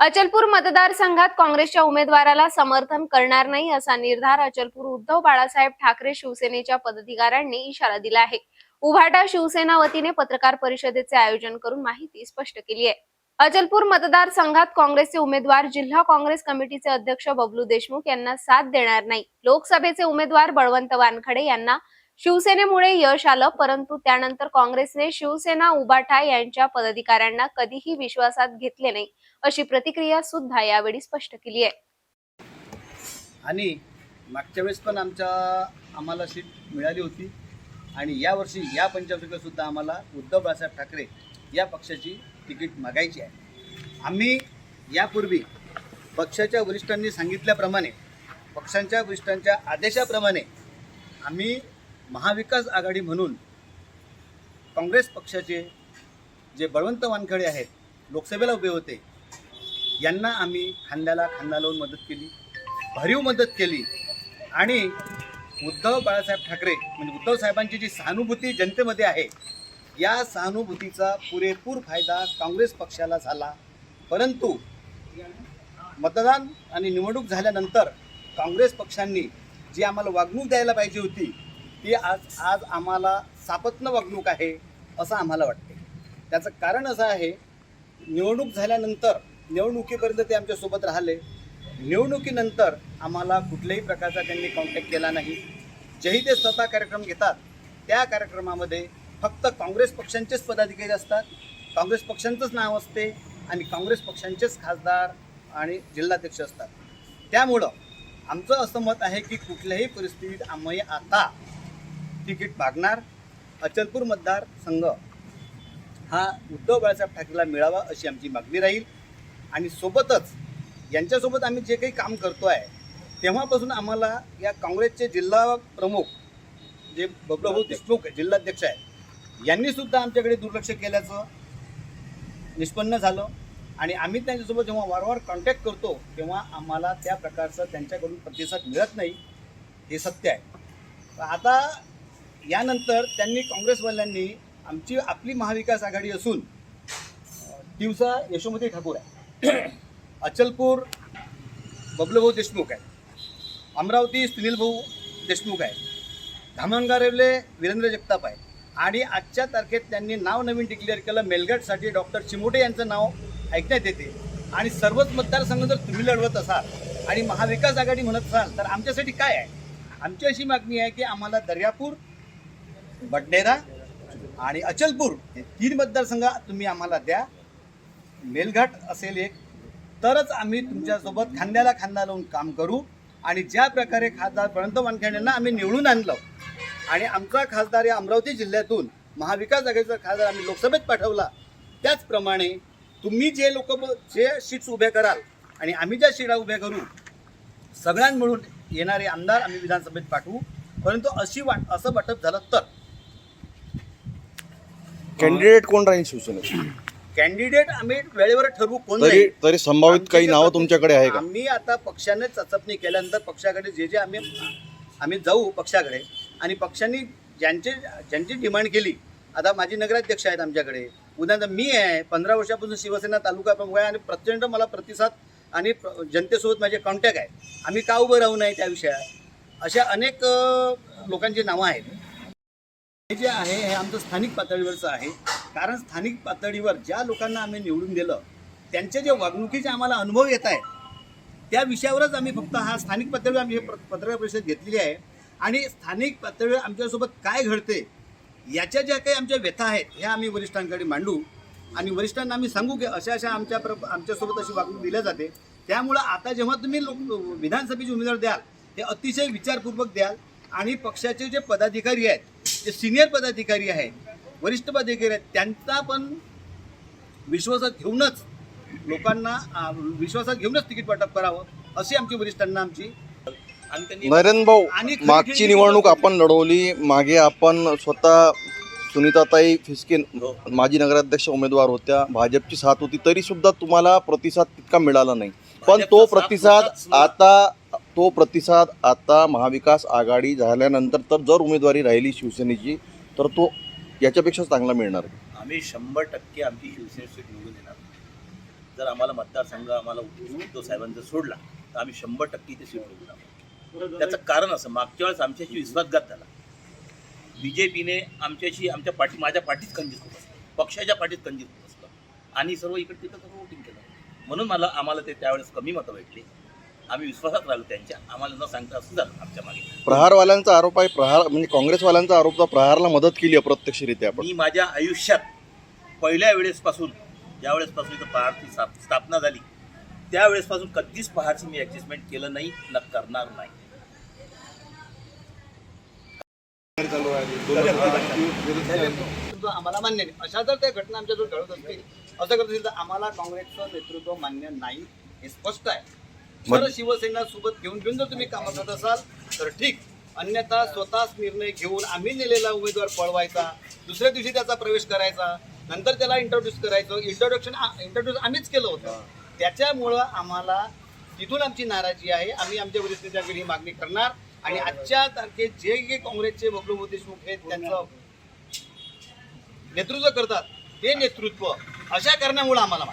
अचलपूर मतदारसंघात काँग्रेसच्या उमेदवाराला समर्थन करणार नाही असा निर्धार अचलपूर उद्धव बाळासाहेब ठाकरे शिवसेनेच्या पदाधिकाऱ्यांनी इशारा दिला आहे. उभाटा शिवसेना वतीने पत्रकार परिषदेचे आयोजन करून माहिती स्पष्ट केली आहे. अचलपूर मतदारसंघात काँग्रेसचे उमेदवार जिल्हा काँग्रेस कमिटीचे अध्यक्ष बबलू देशमुख यांना साथ देणार नाही. लोकसभेचे उमेदवार बळवंत वानखडे यांना शिवसेनेमुळे यश आलं परंतु त्यानंतर काँग्रेसने शिवसेना उबाठा यांच्या पदाधिकाऱ्यांना कधीही विश्वासात घेतले नाही अशी प्रतिक्रिया सुद्धा यावेळी स्पष्ट केली आहे. आणि मागच्या वेळेस पण आमच्या आम्हाला सीट मिळाली होती. आणि यावर्षी या पंचवार्षिकला सुद्धा आम्हाला उद्धव बाळासाहेब ठाकरे या पक्षाची तिकीट मागायची आहे. आम्ही यापूर्वी पक्षाच्या वरिष्ठांनी सांगितल्याप्रमाणे पक्षांच्या वरिष्ठांच्या आदेशाप्रमाणे आम्ही महाविकास आघाडी म्हणून काँग्रेस पक्षाचे जे बळवंत वानखडे आहेत लोकसभेला उभे होते यांना आम्ही खांद्याला खांदा लावून मदत केली भरीव मदत केली. आणि उद्धव बाळासाहेब ठाकरे म्हणजे उद्धव साहेबांची जी सहानुभूती जनतेमध्ये आहे या सहानुभूतीचा पुरेपूर फायदा काँग्रेस पक्षाला झाला. परंतु मतदान आणि निवडणूक झाल्यानंतर काँग्रेस पक्षांनी जी आम्हाला वागणूक द्यायला पाहिजे होती ती आज आज आम्हाला सापत्न वागणूक आहे असं आम्हाला वाटते त्याचं कारण असं आहे निवडणूक झाल्यानंतर निवडणुकीपर्यंत ते आमच्यासोबत राहिले. निवडणुकीनंतर आम्हाला कुठल्याही प्रकारचा त्यांनी कॉन्टॅक्ट केला नाही. जेही ते स्वतः कार्यक्रम घेतात त्या कार्यक्रमामध्ये फक्त काँग्रेस पक्षांचेच पदाधिकारी असतात. काँग्रेस पक्षांचंच नाव असते आणि काँग्रेस पक्षांचेच खासदार आणि जिल्हाध्यक्ष असतात. त्यामुळं आमचं असं मत आहे की कुठल्याही परिस्थितीत आम्ही आता तिकीट मागणार अचलपूर मतदारसंघ हा उद्धव बाळासाहेब ठाकरेला मिळावा अशी आमची मागणी राहील. आणि सोबतच यांच्यासोबत आम्ही जे काही काम करतो आहे तेव्हापासून आम्हाला या काँग्रेसचे जिल्हा प्रमुख जे बबलूभाऊ देशमुख जिल्हाध्यक्ष आहे यांनी सुद्धा आमच्याकडे दुर्लक्ष केल्याचं निष्पन्न झालं. आणि आम्ही त्यांच्यासोबत जेव्हा वारंवार कॉन्टॅक्ट करतो तेव्हा आम्हाला त्या प्रकारचा त्यांच्याकडून प्रतिसाद मिळत नाही हे सत्य आहे. आता यानंतर त्यांनी काँग्रेसवाल्यांनी आमची आपली महाविकास आघाडी असून दिवसा यशोमती ठाकूर आहे. अचलपूर बबलूभाऊ देशमुख आहे. अमरावती सुनीलभाऊ देशमुख आहे. धामणगारेवले वीरेंद्र जगताप आहे. आणि आजच्या तारखेत त्यांनी नाव नवीन डिक्लेअर केलं. मेलगटसाठी डॉक्टर चिमोटे यांचं नाव ऐकण्यात येते. आणि सर्वच मतदारसंघ जर तुम्ही लढवत असाल आणि महाविकास आघाडी म्हणत असाल तर आमच्यासाठी काय आहे? आमची अशी मागणी आहे की आम्हाला दर्यापूर बडनेरा आणि अचलपूर हे तीन मतदारसंघ तुम्ही आम्हाला द्या. मेलघाट असेल एक. तरच आम्ही तुमच्यासोबत खांद्याला खांदा लावून काम करू. आणि ज्या प्रकारे खासदार बळवंत वानखेड्यांना आम्ही निवडून आणलं आणि आमचा खासदार या अमरावती जिल्ह्यातून महाविकास आघाडीचा खासदार आम्ही लोकसभेत पाठवला त्याचप्रमाणे तुम्ही जे लोक जे सीट्स उभ्या कराल आणि आम्ही ज्या शिडा उभ्या करू सगळ्यां मिळून येणारे आमदार आम्ही विधानसभेत पाठवू. परंतु अशी वाट असं वाटप झालं तर. कॅन्डिडेट कोण राहील शिवसेनेत? कॅन्डिडेट आम्ही वेळेवर ठरवू कोण तरी. तरी संभावित काही नावं तुमच्याकडे आहे का? आम्ही आता पक्षाने चाचपणी केल्यानंतर पक्षाकडे जे जे आम्ही आम्ही जाऊ पक्षाकडे. आणि पक्षांनी ज्यांचे ज्यांची डिमांड केली आता माझी नगराध्यक्ष आहेत आमच्याकडे. उदाहरणार्थ मी आहे पंधरा वर्षापासून शिवसेना तालुका प्रमुख आहे आणि प्रचंड मला प्रतिसाद आणि प्र- जनतेसोबत माझे कॉन्टॅक्ट आहे. आम्ही का उभं राहू नये त्या विषयात? अशा अनेक अ, लोकांची नावं आहेत. हे जे आहे हे आमचं स्थानिक पातळीवरचं आहे. कारण स्थानिक पातळीवर ज्या लोकांना आम्ही निवडून दिलं त्यांच्या जे वागणुकीचे आम्हाला अनुभव येत आहेत त्या विषयावरच आम्ही फक्त हा स्थानिक पातळीवर आम्ही हे पत्रकार परिषद घेतलेली आहे. आणि स्थानिक पातळीवर आमच्यासोबत काय घडते याच्या ज्या काही आमच्या व्यथा आहेत ह्या आम्ही वरिष्ठांकडे मांडू. आणि वरिष्ठांना आम्ही सांगू की अशा अशा आमच्या प्र आमच्यासोबत अशी वागणूक दिल्या जाते. त्यामुळं आता जेव्हा तुम्ही लोक विधानसभेचे उमेदवार द्याल ते अतिशय विचारपूर्वक द्याल. आणि पक्षाचे जे पदाधिकारी आहेत जे सिनियर पदाधिकारी आहेत वरिष्ठ पदाधिकारी आहेत त्यांचा पण विश्वासात घेऊनच लोकांना विश्वासात घेऊनच तिकीट वाटप करावं अशी आमची वरिष्ठांना आमची नरेंद्र भाऊ मागची निवडणूक आपण लढवली मागे आपण स्वतः सुनीताताई फिसके माजी नगराध्यक्ष उमेदवार होत्या भाजपची साथ होती तरी सुद्धा तुम्हाला प्रतिसाद तितका मिळाला नाही पण तो प्रतिसाद. आता तो प्रतिसाद आता महाविकास आघाडी झाल्यानंतर तर जर उमेदवारी राहिली शिवसेनेची तर तो याच्यापेक्षा चांगला मिळणार. आम्ही शंभर टक्के आमची शिवसेना सीट निवडून येणार जर आम्हाला मतदारसंघ आम्हाला उद्धव साहेबांचा सोडला तर आम्ही शंभर टक्के इथे सीट निवडून त्याचं कारण असं मागच्या वेळेस आमच्याशी विश्वासघात झाला. बी जे पीने आमच्याशी आमच्या पाठी माझ्या पाठीत कंजीत होत असलं पक्षाच्या पाठीत कंजीत होत असलं आणि सर्व इकडे तिथं सर्व वोटिंग केलं. म्हणून मला आम्हाला ते त्यावेळेस कमी मतं भेटली. आम्ही विश्वासात राहिलो त्यांच्या आम्हाला न सांगता असं झालं आमच्या मागे. प्रहारवाल्यांचा आरोप आहे प्रहार म्हणजे काँग्रेसवाल्यांचा आरोप प्रहारला मदत केली अप्रत्यक्षरित्या आपण. मी माझ्या आयुष्यात पहिल्या वेळेसपासून ज्या वेळेसपासून इथं पहाडची स्थाप- स्थापना झाली त्यावेळेसपासून कधीच पहाडची मी ॲडजस्टमेंट केलं नाही न करणार नाही. तुमचं आम्हाला मान्य नाही. अशा जर त्या घटना आमच्याजवळ घडत असतील असं करत असेल तर आम्हाला काँग्रेसचं नेतृत्व मान्य नाही हे स्पष्ट आहे. जर शिवसेना सोबत घेऊन घेऊन जर तुम्ही कामं करत असाल तर ठीक. अन्यथा स्वतःच निर्णय घेऊन आम्ही नेलेला उमेदवार पळवायचा दुसऱ्या दिवशी त्याचा प्रवेश करायचा नंतर त्याला इंट्रोड्यूस करायचं. इंट्रोडक्शन इंट्रोड्यूस आम्हीच केलं होतं. त्याच्यामुळं आम्हाला तिथून आमची नाराजी आहे. आम्ही आमच्या वरिष्ठांकडे ही मागणी करणार. आणि आजच्या तारखेत जे जे काँग्रेसचे बबलू देशमुख आहेत त्यांचं नेतृत्व करतात. ते नेतृत्व अशा कारणामुळे आम्हाला